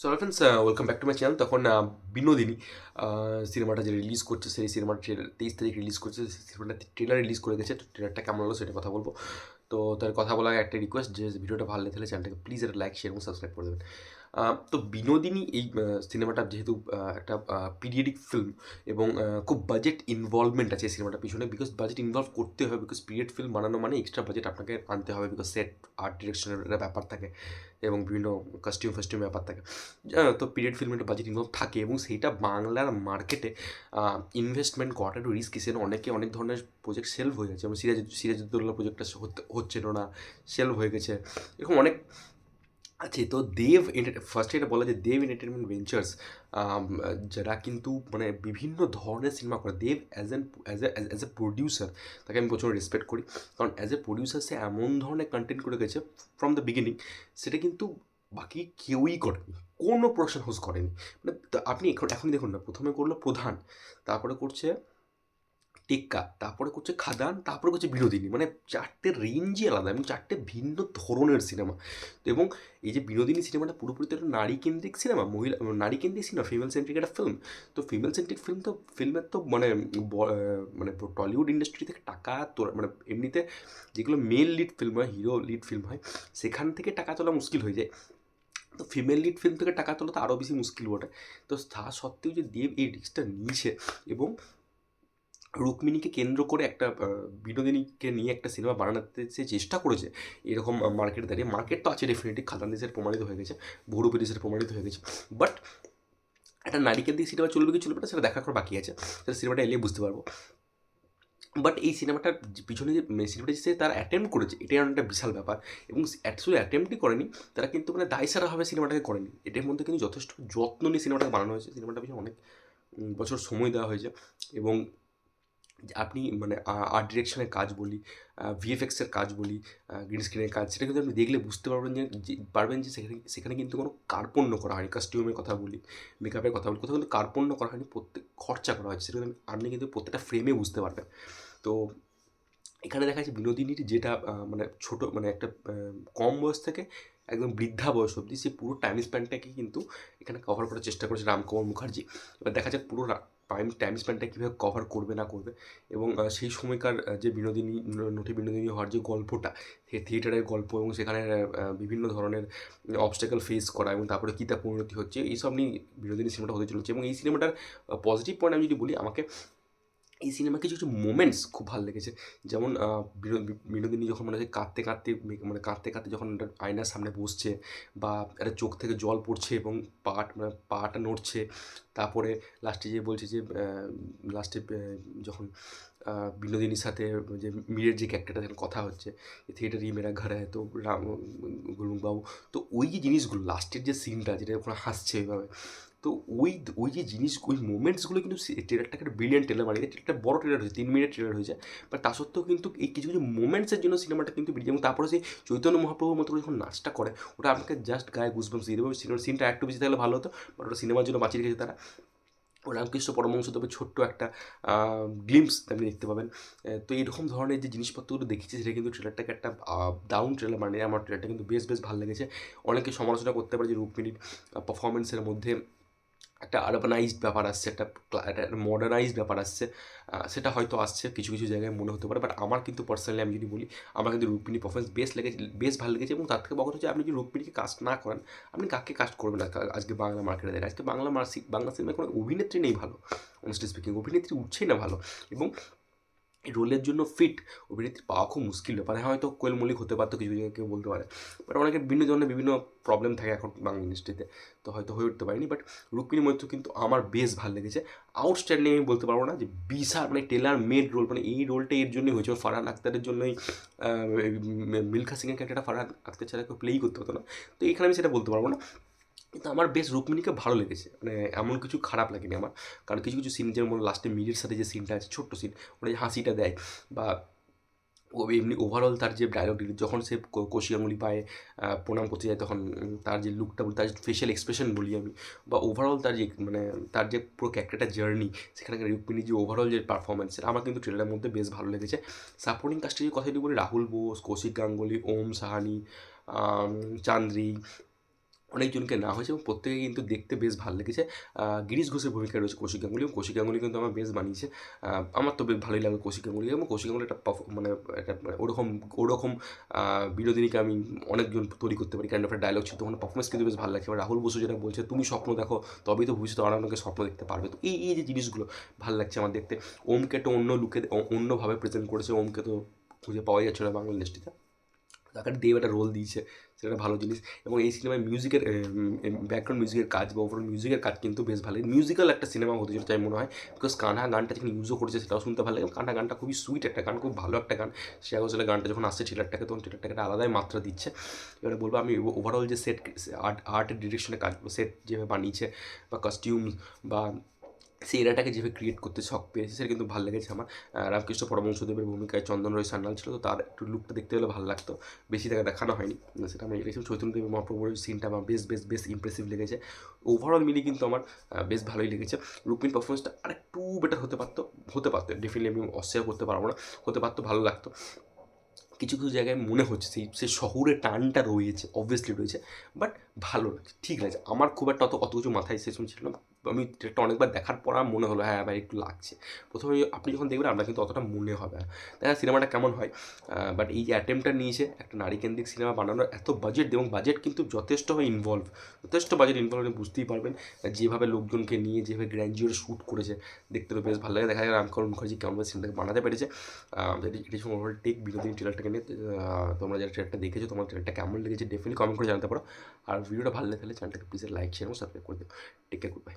So friends welcome back to my channel তখন বিনোদিনী সিনেমাটা যে রিলিজ করছে, সেই সিনেমার তেইশ তারিখ রিলিজ করছে, সেই সিনেমাটা ট্রেলার রিলিজ করে গেছে তো ট্রেলারটা কেমন হলো সেটা কথা বলব। তো তার কথা বলার একটা রিকোয়েস্ট যে ভিডিওটা ভালো লেগে থাকলে চ্যানেলটাকে প্লিজ একটা লাইক শেয়ার এবং সাবস্ক্রাইব করে দেবেন। তো বিনোদিনী এই সিনেমাটা যেহেতু একটা পিরিয়ডিক ফিল্ম এবং খুব বাজেট ইনভলভমেন্ট আছে সিনেমাটার পিছনে বিকজ বাজেট ইনভলভ করতে হবে বিকজ পিরিয়ড ফিল্ম বানানো মানে এক্সট্রা বাজেট আপনাকে আনতে হবে বিকজ সেট আর্ট ডিরেকশনের একটা ব্যাপার থাকে এবং বিভিন্ন কস্টিউম ফাস্টিউম ব্যাপার থাকে। তো পিরিয়ড ফিল্মের একটা বাজেট ইনভলভ থাকে এবং সেইটা বাংলার মার্কেটে ইনভেস্টমেন্ট করাটা একটু রিস্ক সেজন্য অনেকে অনেক ধরনের প্রজেক্ট সেলভ হয়ে গেছে। যেমন সিরাজ সিরাজউদ্দৌলা প্রজেক্টটা হচ্ছিল না সেলভ হয়ে গেছে। এরকম অনেক আছে তো দেব ফার্স্টে এটা বলা যে দেব এন্টারটেনমেন্ট ভেঞ্চার্স যারা কিন্তু মানে বিভিন্ন ধরনের সিনেমা করে। Dev as an as a as producer তাকে আমি প্রচুর রেসপেক্ট করি। কারণ অ্যাজ এ প্রডিউসার সে এমন ধরনের কন্টেন্ট করে গেছে ফ্রম দ্য বিগিনিং সেটা কিন্তু বাকি কেউই করেনি, কোনো প্রোডাকশন হাউস করেনি। মানে আপনি এখন এখন দেখুন না, প্রথমে করল প্রধান, তারপরে করছে টেক্কা, তারপরে করছে খাদান, তারপরে করছে বিনোদিনী। মানে চারটে রেঞ্জই আলাদা এবং চারটে ভিন্ন ধরনের সিনেমা তো এবং এই যে বিনোদিনী সিনেমাটা পুরোপুরি তো একটা নারী কেন্দ্রিক সিনেমা মহিলা নারী কেন্দ্রিক সিনেমা ফিমেল সেন্ট্রিক একটা ফিল্ম তো ফিমেল সেন্ট্রিক ফিল্ম তো ফিল্মের তো মানে মানে টলিউড ইন্ডাস্ট্রি থেকে টাকা তোলা মানে এমনিতে যেগুলো মেল লিড ফিল্ম হয় হিরো লিড ফিল্ম হয়, সেখান থেকে টাকা তোলা মুশকিল হয়ে যায়। তো ফিমেল লিড ফিল্ম থেকে টাকা তোলা তো আরও বেশি মুশকিল বটে। তো তা সত্ত্বেও যে দেব এই রিস্কটা নিয়েছে এবং রুক্মিণীকে কেন্দ্র করে একটা বিনোদিনীকে নিয়ে একটা সিনেমা বানাতে সে চেষ্টা করেছে। এরকম মার্কেটে দাঁড়িয়ে। মার্কেট তো আছে ডেফিনেটলি খাদান দেশের প্রমাণিত হয়ে গেছে বহুরূপী দেশের প্রমাণিত হয়ে গেছে। বাট একটা নারীকে দিয়ে সিনেমা চলবে কি চলবে না, সেটা দেখা করা বাকি আছে। সেটা সিনেমাটা এলে বুঝতে পারব। বাট এই সিনেমাটার পিছনে যে সিনেমাটা যে তারা অ্যাটেম্প করেছে, এটাই একটা বিশাল ব্যাপার। এবং শুধু অ্যাটেম্পটই করেনি, তারা কিন্তু মানে দায়সারাভাবে সিনেমাটাকে করেনি। এটার মধ্যে কিন্তু যথেষ্ট যত্ন নিয়ে সিনেমাটাকে বানানো হয়েছে। সিনেমাটা পিছনে অনেক বছর সময় দেওয়া হয়েছে। এবং আপনি মানে আর্ট ডিরেকশনের কাজ বলি ভিএফএক্সের কাজ বলি গ্রিন স্ক্রিনের কাজ সেটা কিন্তু আপনি দেখলে বুঝতে পারবেন যে পারবেন যে সেখানে সেখানে কিন্তু কোনো কার্পণ্য করা হয়নি। কাস্টিউমের কথা বলি মেকআপের কথা বলি, কোথাও কিন্তু কার্পণ্য করা হয়নি, প্রত্যেক, খরচা করা হয়েছে, সেটা আপনি কিন্তু প্রত্যেকটা ফ্রেমে বুঝতে পারবেন। তো এখানে দেখা যাচ্ছে বিনোদিনীর যেটা মানে ছোট মানে একটা কম বয়স থেকে একদম বৃদ্ধা বয়স অবধি সে পুরো টাইম স্প্যানটাকে কিন্তু এখানে কভার করার চেষ্টা করেছে রামকুমার মুখার্জি। এবার দেখা যাক পুরো টাইম টাইম স্প্যানটা কীভাবে কভার করবে না করবে এবং সেই সময়কার যে বিনোদিনী, নটি বিনোদিনী হওয়ার যে গল্পটা, সে থিয়েটারের গল্প এবং সেখানে বিভিন্ন ধরনের অবস্টাকেল ফেস করা এবং তারপরে কী তা পরিণতি হচ্ছে, এইসব নিয়ে বিনোদিনী সিনেমাটা হতে চলেছে এবং এই সিনেমাটার পজিটিভ পয়েন্ট আমি যদি বলি, আমাকে এই সিনেমা কিছু কিছু মোমেন্টস খুব ভালো লেগেছে। যেমন বিনোদিনী যখন মনে কাঁদতে কাঁদতে মানে কাঁদতে কাঁদতে যখন একটা আয়নার সামনে বসছে বা একটা চোখ থেকে জল পড়ছে এবং পাট মানে পাটা নড়ছে, তারপরে লাস্টে যে বলছে যে লাস্টে যখন বিনোদিনীর সাথে যে মীরের যে ক্যারেক্টারটা সেখানে কথা হচ্ছে থিয়েটার ই মেরা ঘর তো রাম গুলুবাবু তো ওই যে জিনিসগুলো, লাস্টের যে সিনটা, যেটা ওখানে হাসছে ওইভাবে তো ওই ওই যে জিনিস, ওই মোমেন্টসগুলো কিন্তু ট্রেলারটাকে একটা ব্রিলিয়ান্ট ট্রেলার বানিয়ে একটা বড় ট্রেলার হয়েছে, তিন মিনিট ট্রেলার হয়েছে। বাট তা সত্ত্বেও কিন্তু এই কিছু কিছু মোমেন্টসের জন্য সিনেমাটা কিন্তু বেরিয়ে এবং তারপরে সেই চৈতন্য মহাপ্রভুর মতো যখন নাচটা করে, ওটা আপনাকে জাস্ট গায়ে গুজবাম দিয়ে দেবে সিনেমার সিনটা একটু বেশি থাকলে ভালো হতো বাট ওটা সিনেমার জন্য বাঁচিয়ে রেখেছে তারা। রামকৃষ্ণ পরমহংস তবে ছোট্ট একটা গ্লিমস আপনি দেখতে পাবেন। তো এরকম ধরনের যে জিনিসপত্রগুলো দেখেছি, সেটা কিন্তু ট্রেলারটাকে একটা ডাউন ট্রেলার মানে আমার ট্রেলারটা কিন্তু বেশ বেশ ভালো লেগেছে। অনেকে সমালোচনা করতে পারে যে রুক্মিণীর পারফরমেন্সের মধ্যে একটা আরবানাইজড ব্যাপার আসছে, একটা মডার্নাইজড ব্যাপার আসছে সেটা হয়তো আসছে, কিছু কিছু জায়গায় মনে হতে পারে বাট আমার কিন্তু পার্সোনালি আমি যদি বলি, আমার কিন্তু রুক্মিণী পারফরমেন্স বেশ লেগেছে, বেশ ভালো লেগেছে এবং তার থেকে বকত হচ্ছে আপনি যদি রুক্মিণীকে কাস্ট না করেন, আপনি কাকে কাস্ট করবেন? না আজকে বাংলা মার্কেটে দেখে আজকে বাংলা মার্সি, বাংলা সিনেমায় কোনো অভিনেত্রী নেই ভালো অনেস্টলি স্পিকিং অভিনেত্রী উঠছেই না ভালো এবং রোলের জন্য ফিট অভিনেত্রী পাওয়া খুব মুশকিল ব্যাপার। হ্যাঁ হয়তো কোয়েল মল্লিক হতে পারতো, কিছু কেউ বলতে পারে। বাট অনেকের বিভিন্ন ধরনের বিভিন্ন প্রবলেম থাকে এখন বাংলা ইন্ডাস্ট্রিতে তো হয়তো হয়ে উঠতে পারিনি বাট রুক্মিণী মৈত্র কিন্তু আমার বেশ ভালো লেগেছে। আউটস্ট্যান্ডিং আমি বলতে পারব না যে বিশাল মানে টেলার মেড রোল মানে এই রোলটা এর জন্যই হয়েছে। ফারহান আক্তারের জন্যই মিলখা সিংয়ের ক্যারেক্টারটা ফারহান আক্তার ছাড়া কেউ প্লেই করতে হতো না। তো এখানে আমি সেটা বলতে পারব না। কিন্তু আমার বেশ রুক্মিণীকে ভালো লেগেছে। মানে এমন কিছু খারাপ লাগেনি আমার। কারণ কিছু কিছু সিন যেমন লাস্টে মিরির সাথে যে সিনটা আছে, ছোট্ট সিন মানে যে হাসিটা দেয় বা ও এমনি ওভারঅল তার যে ডায়লগ যখন সে কষি আঙুলি পায়ে প্রণাম করতে যায় তখন তার যে লুকটা বলি, তার ফেশিয়াল এক্সপ্রেশন বলি আমি, বা ওভারঅল তার যে মানে তার যে পুরো ক্যারেক্টারটা জার্নি সেখানে রুক্মিণীর যে ওভারঅল যে পারফরমেন্স সেটা আমার কিন্তু ট্রেলারের মধ্যে বেশ ভালো লেগেছে। সাপোর্টিং কাস্টের যে কথা যদি বলি, রাহুল বোস, কৌশিক গাঙ্গুলি, ওম সাহানি চান্দ্রি অনেকজনকে না হয়েছে এবং প্রত্যেকে কিন্তু দেখতে বেশ ভালো লেগেছে। গিরিশ ঘোষের ভূমিকা রয়েছে কৌশিক গাঙ্গুলি এবং কৌশিক গাঙ্গুলি কিন্তু আমার বেশ বানিয়েছে। আমার তো বেশ ভালোই লাগে কৌশিক গাঙ্গুলি এবং কৌশিক গাঙ্গুলি একটা মানে একটা ওরকম ওরকম বিনোদিনীকে আমি অনেকজন তৈরি করতে পারি। কাইন্ড একটা ডায়লগ ছিল, তখন পারফরমেন্স কিন্তু বেশ ভালো লাগছে। এবার রাহুল বসু যেটা বলছে, তুমি স্বপ্ন দেখো, তবেই তো ভবিষ্যতে অনেকে স্বপ্ন দেখতে পারবে। তো এই এই যে জিনিসগুলো ভালো লাগছে আমার দেখতে। ওমকে একটা অন্য লুকে অন্যভাবে প্রেজেন্ট করেছে। ওমকে তো খুঁজে পাওয়াই যাচ্ছে না বাংলা ইন্ডাস্ট্রিতে তাকে দেব একটা রোল দিয়েছে, সেটা ভালো জিনিস। এবং এই সিনেমায় মিউজিকের ব্যাকগ্রাউন্ড মিউজিকের কাজ বা ওভারঅল মিউজিকের কাজ কিন্তু বেশ ভালো মিউজিক্যাল একটা সিনেমা হতে চলেছে আমি মনে হয় বিকজ কানহা গানটা যখন ইউজও করেছে সেটাও শুনতে ভালো লাগে। কানহা গানটা খুবই সুইট একটা গান, খুব ভালো একটা গান। শ্রেয়া ঘোষালের গানটা যখন আসছে ট্রেলারটাকে তখন ট্রেলারটাকে একটা আলাদাই মাত্রা দিচ্ছে। এবারে বলব আমি ওভারঅল যে সেট আর্ট আর্টের ডিরেকশনে কাজগুলো সেট যেভাবে বানিয়েছে বা কস্টিউমস বা সেই এরাটাকে যেভাবে ক্রিয়েট করতে শখ পেয়েছে, সেটা কিন্তু ভালো লেগেছে আমার। রামকৃষ্ণ পরমহংসদেবের ভূমিকায় চন্দন রয় সান্যাল ছিল, তো তার একটু লুকটা দেখতে হলে ভালো লাগতো। বেশি তাকে দেখানো হয়নি। সেটা আমি রেখেছি চৈতন্যদেব মহাপ্রভুর সিনটা আমার বেশ বেশ বেশ ইমপ্রেসিভ লেগেছে। ওভারঅল মিলিয়ে কিন্তু আমার বেশ ভালোই লেগেছে। রুকমিন পারফরমেন্সটা আরেকটু বেটার হতে পারতো হতে পারতো। ডেফিনেটলি আমি অস্বীকার করতে পারব না। হতে পারতো, ভালো লাগতো। কিছু কিছু জায়গায় মনে হচ্ছে সেই সেই শহুরের টানটা রয়েছে অবভিয়াসলি রয়েছে বাট ভালো ঠিক আছে আমার খুব একটা অত অত কিছু মাথায় সে সময় ছিল না। আমি এটা অনেকবার দেখার পর আমার মনে হলো হ্যাঁ ভাই, একটু লাগছে। প্রথমে আপনি যখন দেখবেন, আপনার কিন্তু অতটা মনে হবে না। দেখা সিনেমাটা কেমন হয়? বাট এই যে অ্যাটেম্পটা নিয়েছে, একটা নারী কেন্দ্রিক সিনেমা বানানোর এত বাজেট এবং বাজেট কিন্তু যথেষ্টভাবে ইনভলভ যথেষ্ট বাজেট ইনভলভ আপনি বুঝতেই পারবেন। যেভাবে লোকজনকে নিয়ে, যেভাবে গ্র্যান্ডিওর শ্যুট করেছে, দেখতে তো বেশ ভালো লাগে। দেখা যায় রামকরণ মুখার্জি কেমন সিনেমাটাকে বানাতে পেরেছে। এটি ওভারঅল টেক বিনোদিনী ট্রেলারটাকে নিয়ে তোমরা যারা ট্রেলারটা দেখেছ, তোমার ট্রেলারটা কেমন লেগেছে ডেফিনেটলি কমেন্ট করে জানাতে পারো। আর ভিডিওটা ভালো লাগলে চ্যানেলটাকে প্লিজ লাইক শেয়ার এবং সাবস্ক্রাইব করে দিও। Take care good bye